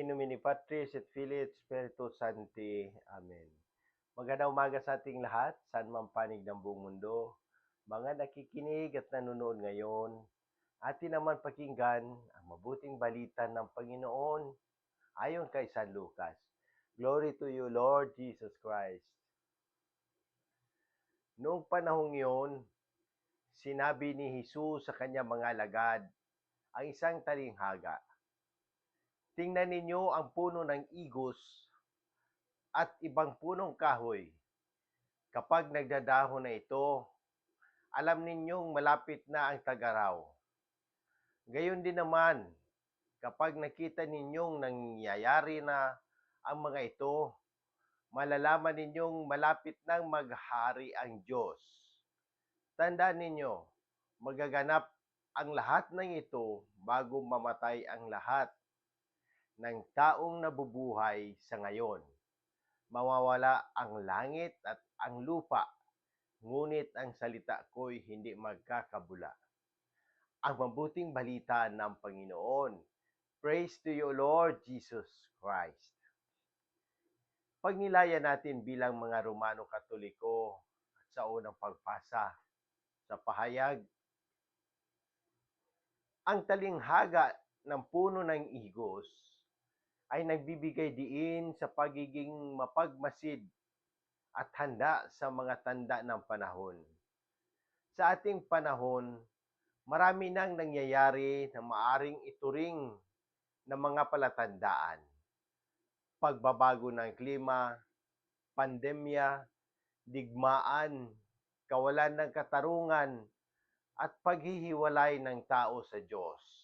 In nomine Patris et Filii et Spiritus Sancti. Amen. Magandang umaga sa ating lahat, saan man panig ng buong mundo. Mga nakikinig at nanonood ngayon, atin naman pakinggan ang mabuting balita ng Panginoon ayon kay San Lucas. Glory to you, Lord Jesus Christ. Noong panahong iyon, sinabi ni Jesus sa kanyang mga lagad ang isang talinghaga. Tingnan ninyo ang puno ng igos at ibang punong kahoy. Kapag nagdadahon na ito, alam ninyong malapit na ang tagaraw. Gayon din naman, kapag nakita ninyong nangyayari na ang mga ito, malalaman ninyong malapit nang maghari ang Diyos. Tandaan ninyo, magaganap ang lahat ng ito bago mamatay ang lahat ng taong nabubuhay sa ngayon. Mawawala ang langit at ang lupa, ngunit ang salita ko'y hindi magkakabula. Ang mabuting balita ng Panginoon. Praise to you, Lord Jesus Christ. Pagnilaya natin bilang mga Romano Katoliko at sa unang pagpasa sa pahayag, ang talinghaga ng puno ng igos ay nagbibigay diin sa pagiging mapagmasid at handa sa mga tanda ng panahon. Sa ating panahon, marami nang nangyayari na maaring ituring ng mga palatandaan. Pagbabago ng klima, pandemya, digmaan, kawalan ng katarungan, at paghihiwalay ng tao sa Diyos.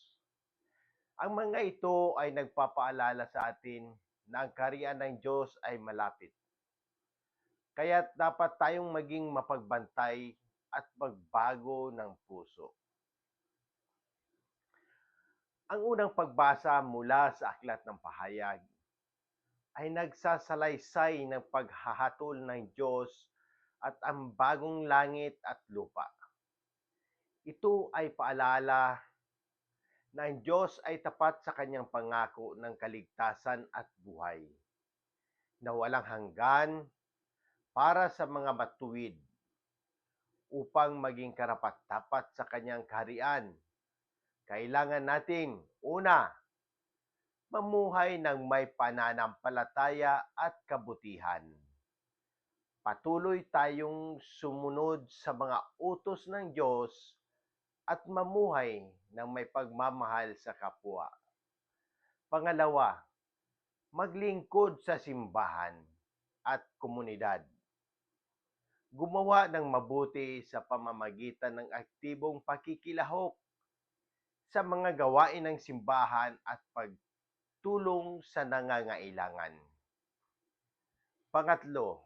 Ang mga ito ay nagpapaalala sa atin na ang kariyan ng Diyos ay malapit. Kaya dapat tayong maging mapagbantay at magbago ng puso. Ang unang pagbasa mula sa Aklat ng Pahayag ay nagsasalaysay ng paghahatol ng Diyos at ang bagong langit at lupa. Ito ay paalala na ang Diyos ay tapat sa kanyang pangako ng kaligtasan at buhay na walang hanggan para sa mga matuwid upang maging karapat-dapat sa kanyang kaharian. Kailangan nating, una, mamuhay ng may pananampalataya at kabutihan. Patuloy tayong sumunod sa mga utos ng Diyos at mamuhay ng may pagmamahal sa kapwa. Pangalawa, maglingkod sa simbahan at komunidad. Gumawa ng mabuti sa pamamagitan ng aktibong pakikilahok sa mga gawain ng simbahan at pagtulong sa nangangailangan. Pangatlo,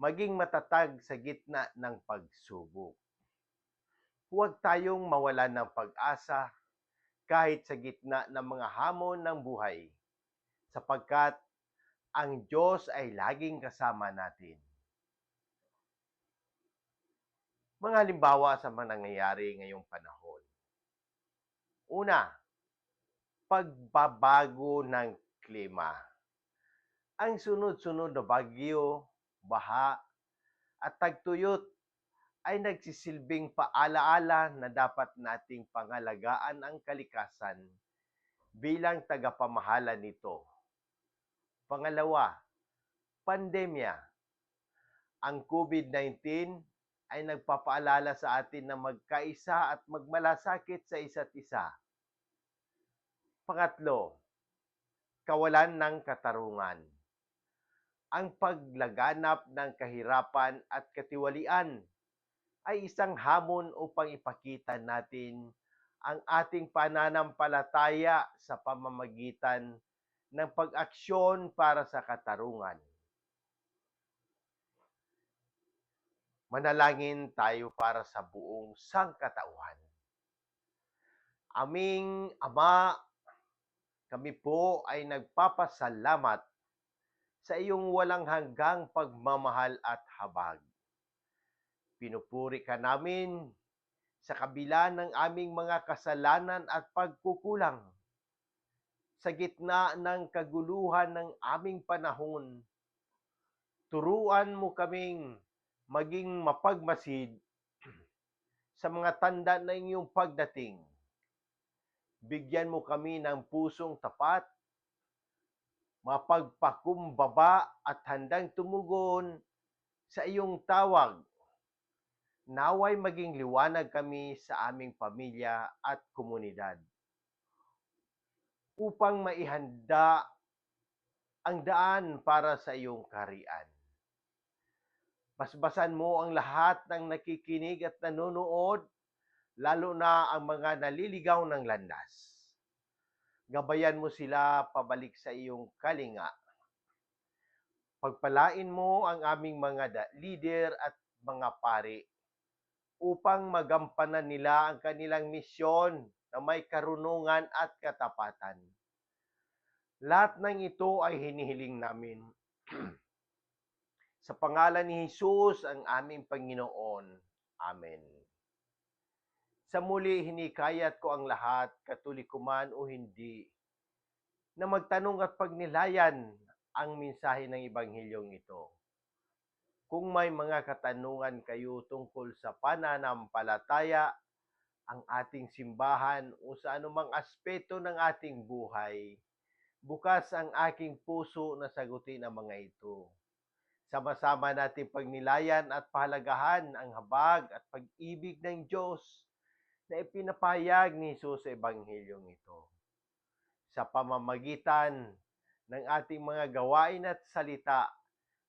maging matatag sa gitna ng pagsubok huwag tayong mawalan ng pag-asa kahit sa gitna ng mga hamon ng buhay, sapagkat ang Diyos ay laging kasama natin. Mga halimbawa sa mga nangyayari ngayong panahon. Una, pagbabago ng klima. Ang sunod-sunod na bagyo, baha, at tagtuyot ay nagsisilbing paalaala na dapat nating pangalagaan ang kalikasan bilang tagapamahala nito. Pangalawa, pandemya. Ang COVID-19 ay nagpapaalala sa atin na magkaisa at magmalasakit sa isa't isa. Pangatlo, kawalan ng katarungan. Ang paglaganap ng kahirapan at katiwalian ay isang hamon upang ipakita natin ang ating pananampalataya sa pamamagitan ng pag-aksyon para sa katarungan. Manalangin tayo para sa buong sangkatauhan. Aming Ama, kami po ay nagpapasalamat sa iyong walang hanggang pagmamahal at habag Pinupuri ka namin sa kabila ng aming mga kasalanan at pagkukulang. sa gitna ng kaguluhan ng aming panahon. Turuan mo kaming maging mapagmasid sa mga tanda na iyong pagdating. Bigyan mo kami ng pusong tapat, mapagpakumbaba at handang tumugon sa iyong tawag. Naway maging liwanag kami sa aming pamilya at komunidad upang maihanda ang daan para sa iyong karian. Basbasan mo ang lahat ng nakikinig at nanonood, lalo na ang mga naliligaw ng landas. Gabayan mo sila pabalik sa iyong kalinga. Pagpalain mo ang aming mga leader at mga pari upang magampanan nila ang kanilang misyon na may karunungan at katapatan. Lahat ng ito ay hinihiling namin. Sa pangalan ni Jesus ang aming Panginoon. Amen. Sa muli, hinikayat ko ang lahat, katoliko man o hindi, na magtanong at pagnilayan ang mensahe ng Ebanghilyong ito. Kung may mga katanungan kayo tungkol sa pananampalataya, ang ating simbahan o sa anumang aspeto ng ating buhay, bukas ang aking puso na sagutin ang mga ito. Sama-sama natin pagnilayan at pahalagahan ang habag at pag-ibig ng Diyos na ipinapayag ni Jesus sa Ebanghilyong ito. Sa pamamagitan ng ating mga gawain at salita,